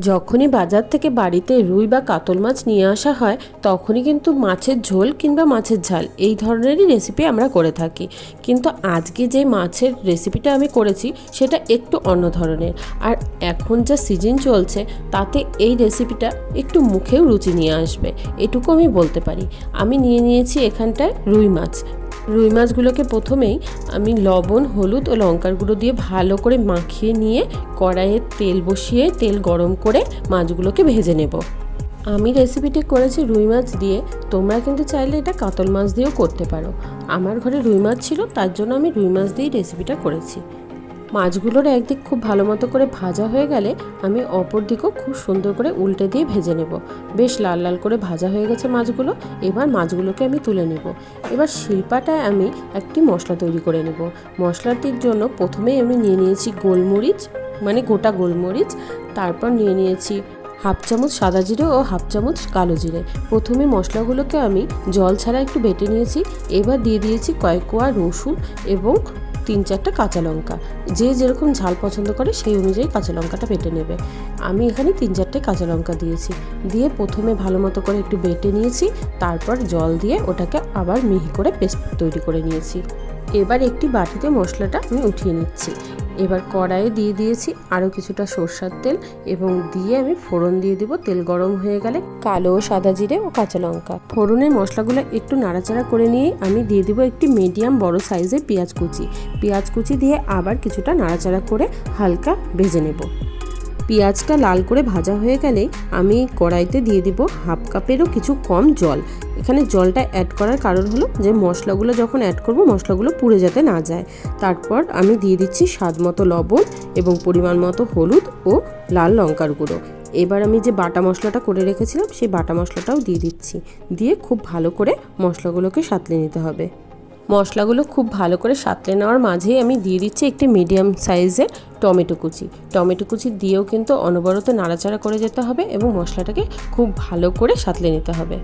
যখনই বাজার থেকে বাড়িতে রুই বা কাতল মাছ নিয়ে আসা হয়, তখনই কিন্তু মাছের ঝোল কিংবা মাছের ঝাল, এই ধরনেরই রেসিপি আমরা করে থাকি। কিন্তু আজকে যে মাছের রেসিপিটা আমি করেছি, সেটা একটু অন্য ধরনের। আর এখন যা সিজন চলছে, তাতে এই রেসিপিটা একটু মুখেও রুচি নিয়ে আসবে। এটুকু আমি বলতে পারি। আমি নিয়ে নিয়েছি এখানটায় রুই মাছ। রুই মাছগুলোকে প্রথমেই আমি লবণ, হলুদ ও লঙ্কার গুঁড়ো দিয়ে ভালো করে মাখিয়ে নিয়ে কড়াইয়ে তেল বসিয়ে তেল গরম করে মাছগুলোকে ভেজে নেব। আমি রেসিপিটি করেছি রুই মাছ দিয়ে। তোমরা কিন্তু চাইলে এটা কাতল মাছ দিয়েও করতে পারো। আমার ঘরে রুই মাছ ছিল, তার জন্য আমি রুই মাছ দিয়েই রেসিপিটা করেছি। মাছগুলোর একদিক খুব ভালো মতো করে ভাজা হয়ে গেলে আমি অপর দিকও খুব সুন্দর করে উল্টে দিয়ে ভেজে নেব। বেশ লাল লাল করে ভাজা হয়ে গেছে মাছগুলো। এবার মাছগুলোকে আমি তুলে নেব। এবার শিল্পাটায় আমি একটি মশলা তৈরি করে নেব। মশলাটির জন্য প্রথমেই আমি নিয়ে নিয়েছি গোলমরিচ মানে গোটা গোলমরিচ। তারপর নিয়ে নিয়েছি হাফ চামচ সাদা জিরে ও হাফ চামচ কালো জিরে। প্রথমে মশলাগুলোকে আমি জল ছাড়া একটু বেটে নিয়েছি। এবার দিয়ে দিয়েছি কয়েক কোয়া রসুন এবং তিন চারটা কাঁচা লঙ্কা। যে যেরকম ঝাল পছন্দ করে সেই অনুযায়ী কাঁচা লঙ্কাটা বেটে নেবে। আমি এখানে তিন চারটে কাঁচা লঙ্কা দিয়েছি। দিয়ে প্রথমে ভালো মতো করে একটু বেটে নিয়েছি, তারপর জল দিয়ে ওটাকে আবার মিহি করে পেস্ট তৈরি করে নিয়েছি। এবার একটি বাটিতে মশলাটা আমি উঠিয়ে নিচ্ছি। এবার কড়াইয়ে দিয়ে দিয়েছি আরও কিছুটা সর্ষার তেল এবং দিয়ে আমি ফোড়ন দিয়ে দিব। তেল গরম হয়ে গেলে কালো সাদা জিরে ও কাঁচা লঙ্কা। ফোড়নের মশলাগুলো একটু নাড়াচাড়া করে নিয়ে আমি দিয়ে দিব একটি মিডিয়াম বড় সাইজের পেঁয়াজ কুচি। পেঁয়াজ কুচি দিয়ে আবার কিছুটা নাড়াচাড়া করে হালকা ভেজে নেব। পেঁয়াজটা লাল করে ভাজা হয়ে গেলে আমি কড়াইতে দিয়ে দিব হাফ কাপেরও কিছু কম জল। এখানে জলটা অ্যাড করার কারণ হলো যে মশলাগুলো যখন অ্যাড করব, মশলাগুলো পুড়ে যাতে না যায়। তারপর আমি দিয়ে দিচ্ছি স্বাদ মতো লবণ এবং পরিমাণ মতো হলুদ ও লাল লঙ্কার গুঁড়ো। এবার আমি যে বাটা মশলাটা করে রেখেছিলাম, সেই বাটা মশলাটাও দিয়ে দিচ্ছি। দিয়ে খুব ভালো করে মশলাগুলোকে সাঁতলে নিতে হবে। মশলাগুলো খুব ভালো করে সাঁতলে নেওয়ার মাঝেই আমি দিয়ে দিচ্ছি একটি মিডিয়াম সাইজের টমেটো কুচি। টমেটো কুচি দিয়েও কিন্তু অনবরত নাড়াচাড়া করে যেতে হবে এবং মশলাটাকে খুব ভালো করে সাঁতলে নিতে হবে।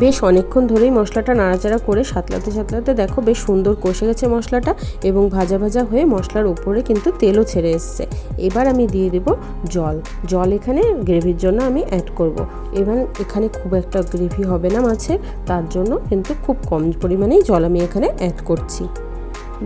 বেশ অনেকক্ষণ ধরেই মশলাটা নাড়াচাড়া করে সাতলাতে সাতলাতে দেখো বেশ সুন্দর কষে গেছে মশলাটা এবং ভাজা ভাজা হয়ে মশলার উপরে কিন্তু তেলও ছেড়ে এসছে। এবার আমি দিয়ে দেব জল। জল এখানে গ্রেভির জন্য আমি অ্যাড করব। এবার এখানে খুব একটা গ্রেভি হবে না মাছের, তার জন্য কিন্তু খুব কম পরিমাণেই জল আমি এখানে অ্যাড করছি।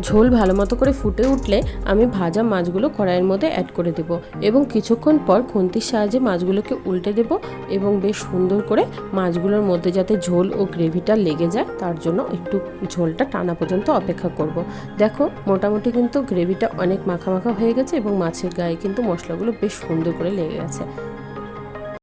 ঝোল ভালো মতো করে ফুটে উঠলে আমি ভাজা মাছগুলো কড়াইয়ের মধ্যে অ্যাড করে দেব এবং কিছুক্ষণ পর খুন্তির সাহায্যে মাছগুলোকে উল্টে দেব এবং বেশ সুন্দর করে মাছগুলোর মধ্যে যাতে ঝোল ও গ্রেভিটা লেগে যায়, তার জন্য একটু ঝোলটা টানা পর্যন্ত অপেক্ষা করব। দেখো, মোটামুটি কিন্তু গ্রেভিটা অনেক মাখা মাখা হয়ে গেছে এবং মাছের গায়ে কিন্তু মশলাগুলো বেশ সুন্দর করে লেগে গেছে